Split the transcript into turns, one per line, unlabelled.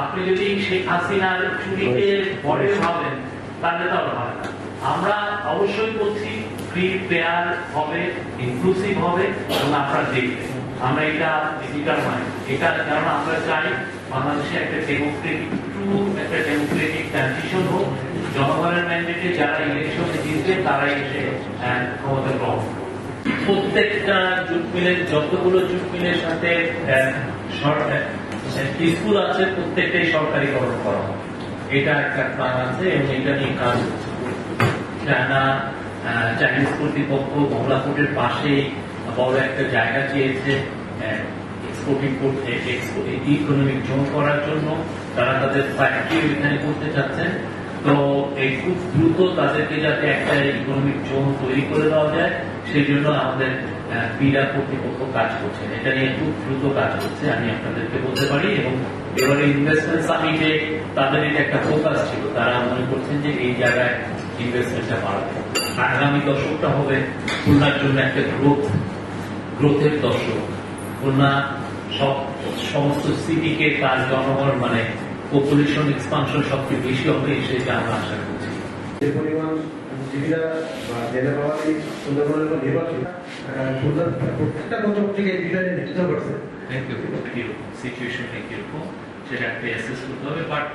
আপনি যদি শেখ হাসিনার চুরিকে পরে ভাবেন তাহলে তো হয় না। আমরা অবশ্যই করছি ফ্রি ফেয়ার হবে ইনক্লুসিভ হবে এবং আপনারা দেখবেন। আমরা এটা ডিজিটাল নয় এটা কারণ আমরা চাই বাংলাদেশে একটা ডেমোক্রেটিক ট্রু একটা ডেমোক্রেটিক ট্রানজিশন হোক। জনগণের ম্যান্ডেটে যারা ইলেকশনে জিতবে তারাই এসে ক্ষমতা গ্রহণ প্রত্যেকটা জুট মিলের যতগুলো জুট মিলের সাথে স্কুল আছে প্রত্যেকটাই সরকারিকরণ করা। এটা একটা প্ল্যান আছে এবং এটা নিয়ে কাজ জানা চাইনিজ কর্তৃপক্ষ মহলা কোর্টের পাশেই বড় একটা জায়গা চেয়েছে ইকোনমিক জোন করার জন্য। তারা তাদের ফ্যাক্টরি এখানে করতে চাচ্ছেন। তো খুব দ্রুত তাদেরকে যাতে একটা ইকোনমিক জোন তৈরি করে দেওয়া যায় সেই জন্য আমাদের ক্রীড়া কর্তৃপক্ষ কাজ করছেন। এটা নিয়ে খুব দ্রুত কাজ হচ্ছে, আমি আপনাদেরকে বলতে পারি। এবং এবারে ইনভেস্টমেন্ট সামিটে তাদের এটা একটা ফোকাস ছিল। তারা মনে করছেন যে এই জায়গায় ইনভেস্টমেন্টটা বাড়বে আগামী দশকটা হবে খুলনার জন্য একটা গ্রোথ গ্রোথের দশক। খুলনা সব, সমস্ত সিটিকে তার জনগণ মানে পপুলেশন এক্সপানশন সবচেয়ে বেশি হবে সেটা আমরা আশা করছি।
যে পরিমাণ জীবিকা বা জেলে সুন্দরবনের উপর নির্ভরশীল প্রত্যেকটা পত্রিকা এই নেতৃত্ব করছে।
Thank you situation thank you সেটা একটা অ্যাসেস করতে হবে বাট